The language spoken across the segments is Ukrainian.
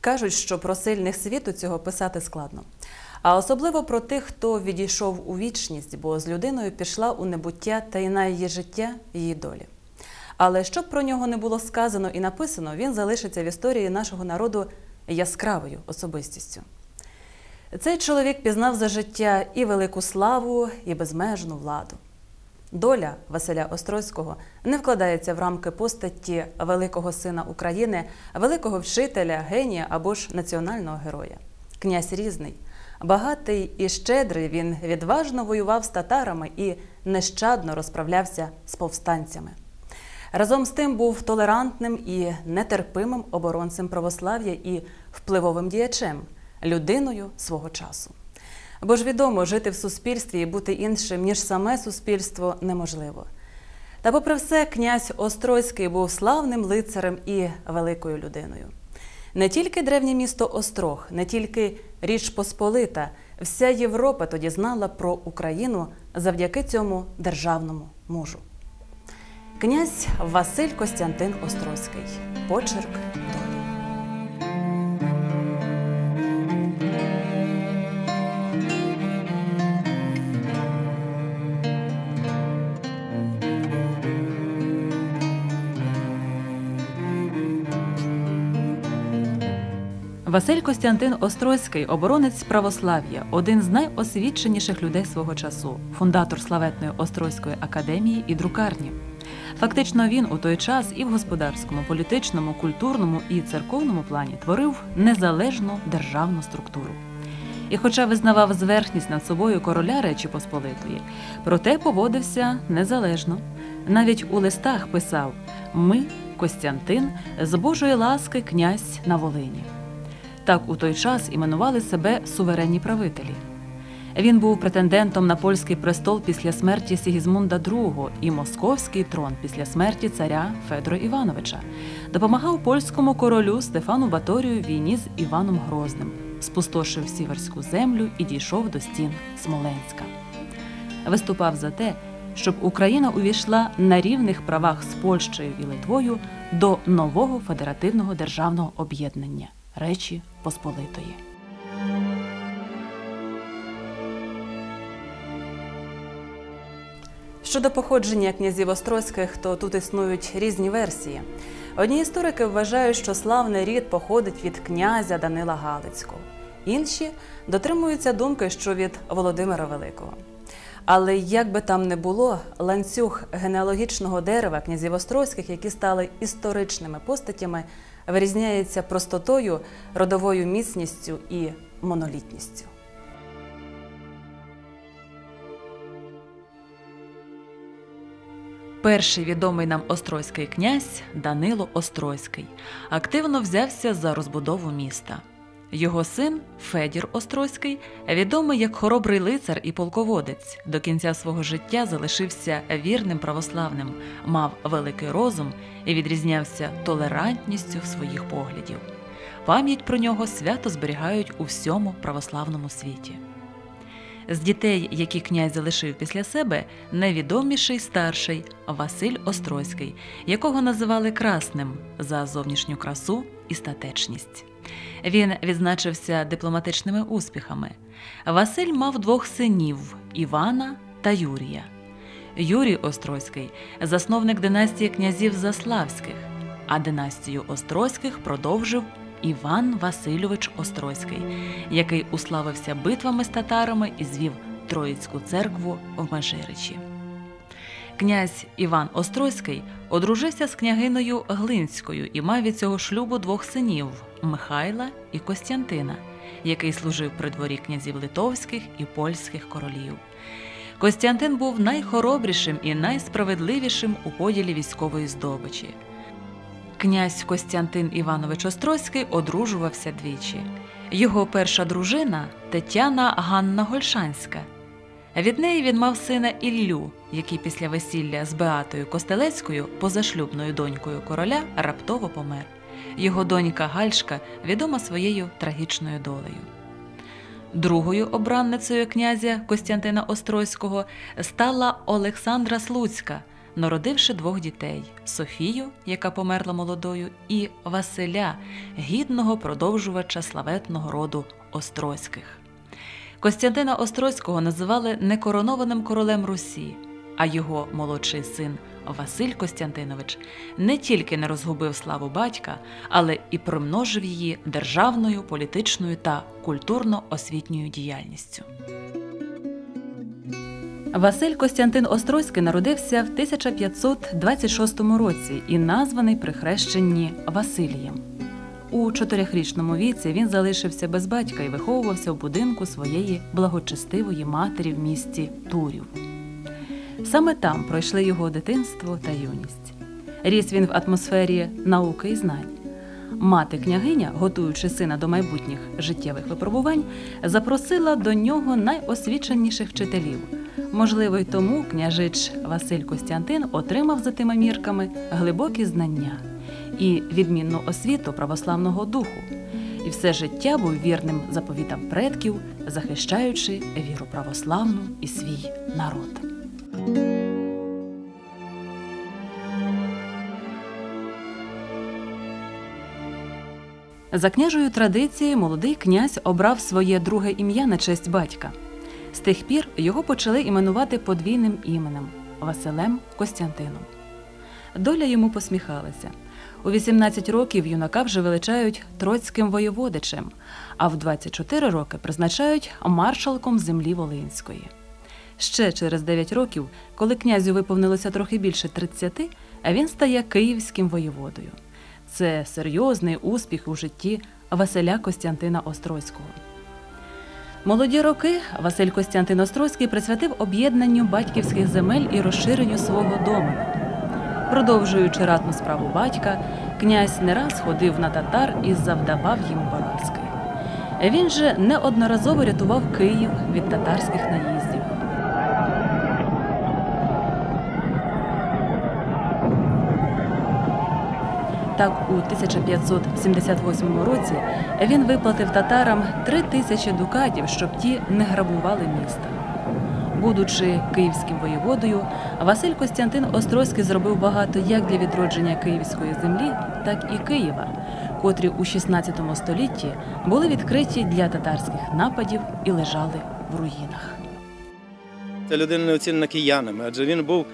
Кажуть, що про сильних світу цього писати складно. А особливо про тих, хто відійшов у вічність, бо з людиною пішла у небуття та й на її життя її долі. Але щоб про нього не було сказано і написано, він залишиться в історії нашого народу яскравою особистістю. Цей чоловік пізнав за життя і велику славу, і безмежну владу. Доля Василя Острозького не вкладається в рамки постаті великого сина України, великого вчителя, генія або ж національного героя. Князь різний, багатий і щедрий, він відважно воював з татарами і нещадно розправлявся з повстанцями. Разом з тим був толерантним і нетерпимим оборонцем православ'я і впливовим діячем, людиною свого часу. Бо ж відомо, жити в суспільстві і бути іншим, ніж саме суспільство, неможливо. Та, попри все, князь Острозький був славним лицарем і великою людиною. Не тільки древнє місто Острог, не тільки Річ Посполита, вся Європа тоді знала про Україну завдяки цьому державному мужу. Князь Василь Костянтин Острозький. Почерк Василь Костянтин Острозький, оборонець православ'я, один з найосвіченіших людей свого часу, фундатор славетної Острозької академії і друкарні. Фактично, він у той час і в господарському, політичному, культурному і церковному плані творив незалежну державну структуру. І, хоча визнавав зверхність над собою короля Речі Посполитої, проте поводився незалежно. Навіть у листах писав Ми, Костянтин, з Божої ласки, князь на Волині. Так у той час іменували себе суверенні правителі. Він був претендентом на польський престол після смерті Сігізмунда II і московський трон після смерті царя Федора Івановича, допомагав польському королю Стефану Баторію в війні з Іваном Грозним, спустошив сіверську землю і дійшов до стін Смоленська. Виступав за те, щоб Україна увійшла на рівних правах з Польщею і Литвою до нового федеративного державного об'єднання Речі Посполитої. Щодо походження князів Острозьких, то тут існують різні версії. Одні історики вважають, що славний рід походить від князя Данила Галицького, інші дотримуються думки, що від Володимира Великого. Але як би там не було, ланцюг генеалогічного дерева князів Острозьких, які стали історичними постатями, вирізняється простотою, родовою міцністю і монолітністю. Перший відомий нам острозький князь Данило Острозький активно взявся за розбудову міста. Його син Федір Острозький, відомий як хоробрий лицар і полководець, до кінця свого життя залишився вірним православним, мав великий розум і відрізнявся толерантністю своїх поглядів. Пам'ять про нього свято зберігають у всьому православному світі. З дітей, які князь залишив після себе, найвідоміший старший Василь Острозький, якого називали красним за зовнішню красу і статечність. Він відзначився дипломатичними успіхами. Василь мав двох синів Івана та Юрія. Юрій Острозький засновник династії князів Заславських, а династію Острозьких продовжив Іван Васильович Острозький, який уславився битвами з татарами і звів Троїцьку церкву в Межиричі. Князь Іван Острозький одружився з княгиною Глинською і мав від цього шлюбу двох синів Михайла і Костянтина, який служив при дворі князів литовських і польських королів. Костянтин був найхоробрішим і найсправедливішим у поділі військової здобичі. Князь Костянтин Іванович Острозький одружувався двічі. Його перша дружина Тетяна Ганна Гольшанська. Від неї він мав сина Іллю, який після весілля з Беатою Костелецькою, позашлюбною донькою короля, раптово помер. Його донька Гальшка відома своєю трагічною долею. Другою обранницею князя Костянтина Острозького стала Олександра Слуцька, народивши двох дітей Софію, яка померла молодою, і Василя, гідного продовжувача славетного роду Острозьких. Костянтина Острозького називали некоронованим королем Русі, а його молодший син Василь Костянтинович не тільки не розгубив славу батька, але і примножив її державною, політичною та культурно-освітньою діяльністю. Василь Костянтин Острозький народився в 1526 році і названий при хрещенні Василієм. У чотирьохрічному віці він залишився без батька і виховувався в будинку своєї благочестивої матері в місті Турів. Саме там пройшли його дитинство та юність. Ріс він в атмосфері науки і знань. Мати княгиня, готуючи сина до майбутніх життєвих випробувань, запросила до нього найосвіченіших вчителів. Можливо, й тому княжич Василь Костянтин отримав за тими мірками глибокі знання і відмінну освіту православного духу, і все життя був вірним заповітам предків, захищаючи віру православну і свій народ. За княжою традицією молодий князь обрав своє друге ім'я на честь батька. З тих пір його почали іменувати подвійним іменем Василем Костянтином. Доля йому посміхалася. У 18 років юнака вже величають троцьким воєводичем, а в 24 роки призначають маршалком землі Волинської. Ще через 9 років, коли князю виповнилося трохи більше 30, він стає київським воєводою. Це серйозний успіх у житті Василя Костянтина Острозького. Молоді роки Василь Костянтин Острозький присвятив об'єднанню батьківських земель і розширенню свого домена. Продовжуючи ратну справу батька, князь не раз ходив на татар і завдавав їм поразки. Він же неодноразово рятував Київ від татарських наїздів. Так, у 1578 році він виплатив татарам три тисячі дукатів, щоб ті не грабували міста. Будучи київським воєводою, Василь Костянтин Острозький зробив багато як для відродження київської землі, так і Києва, котрі у 16 столітті були відкриті для татарських нападів і лежали в руїнах. Ця людина не оцінена киянами, адже він був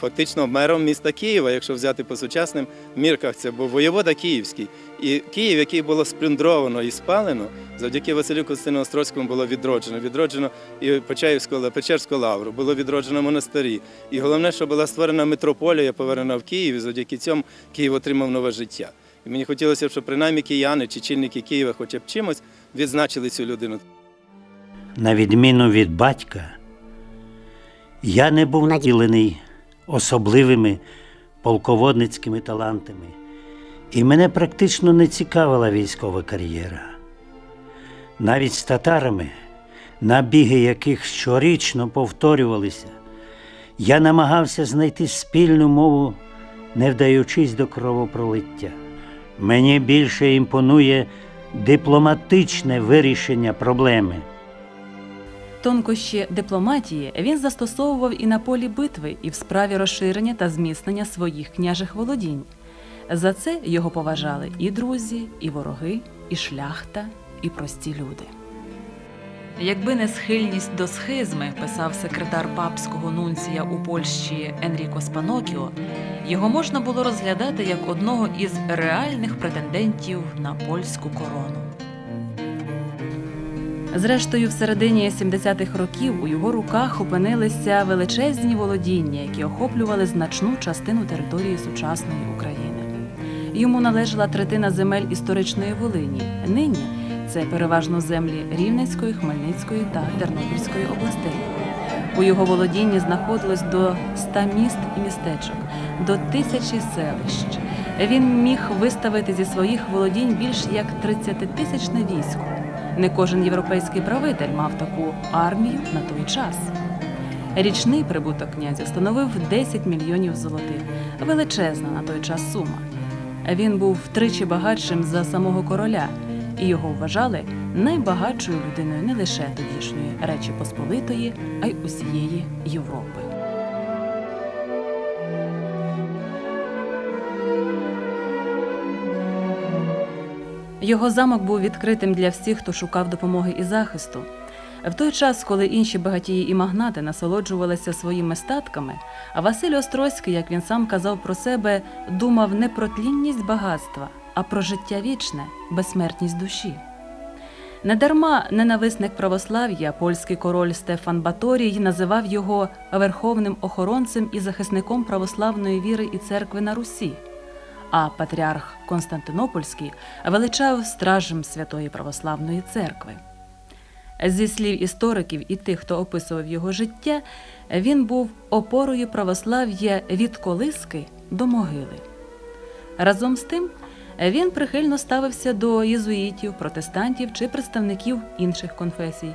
фактично мером міста Києва, якщо взяти по сучасним мірках, це був воєвода Київський. І Київ, який було сплюндровано і спалено, завдяки Василю Костину Острозькому було відроджено. Відроджено і Почаївську, Печерську лавру, було відроджено монастирі. І головне, що була створена митрополія, повернена в Київ, і завдяки цьому Київ отримав нове життя. І мені хотілося б, щоб принаймні кияни чи чинники Києва хоча б чимось відзначили цю людину. На відміну від батька, я не був наділений особливими полководницькими талантами, і мене практично не цікавила військова кар'єра. Навіть з татарами, набіги яких щорічно повторювалися, я намагався знайти спільну мову, не вдаючись до кровопролиття. Мені більше імпонує дипломатичне вирішення проблеми. Тонкощі дипломатії він застосовував і на полі битви, і в справі розширення та зміцнення своїх княжих володінь. За це його поважали і друзі, і вороги, і шляхта, і прості люди. Якби не схильність до схизми, писав секретар папського нунція у Польщі Енріко Спанокіо, його можна було розглядати як одного із реальних претендентів на польську корону. Зрештою, в середині 70-х років у його руках опинилися величезні володіння, які охоплювали значну частину території сучасної України. Йому належала третина земель історичної Волині. Нині це переважно землі Рівненської, Хмельницької та Тернопільської областей. У його володінні знаходилось до ста міст і містечок, до тисячі селищ. Він міг виставити зі своїх володінь більш як 30-тисячне військо. Не кожен європейський правитель мав таку армію на той час. Річний прибуток князя становив 10 мільйонів золотих, величезна на той час сума. Він був втричі багатшим за самого короля, і його вважали найбагатшою людиною не лише тодішньої Речі Посполитої, а й усієї Європи. Його замок був відкритим для всіх, хто шукав допомоги і захисту. В той час, коли інші багатії і магнати насолоджувалися своїми статками, а Василь Острозький, як він сам казав про себе, думав не про тлінність багатства, а про життя вічне, безсмертність душі. Недарма ненависник православ'я, польський король Стефан Баторій називав його верховним охоронцем і захисником православної віри і церкви на Русі, а патріарх Константинопольський величав стражем Святої Православної церкви. Зі слів істориків і тих, хто описував його життя, він був опорою православ'я від колиски до могили. Разом з тим, він прихильно ставився до єзуїтів, протестантів чи представників інших конфесій,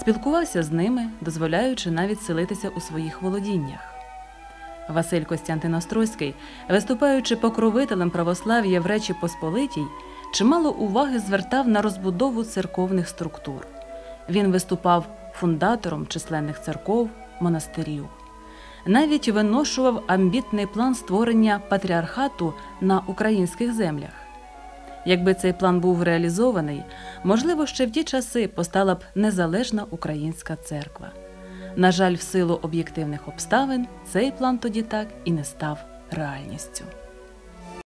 спілкувався з ними, дозволяючи навіть селитися у своїх володіннях. Василь Костянтин Острозький, виступаючи покровителем православ'я в Речі Посполитій, чимало уваги звертав на розбудову церковних структур. Він виступав фундатором численних церков, монастирів. Навіть виношував амбітний план створення патріархату на українських землях. Якби цей план був реалізований, можливо, ще в ті часи постала б незалежна українська церква. На жаль, в силу об'єктивних обставин цей план тоді так і не став реальністю.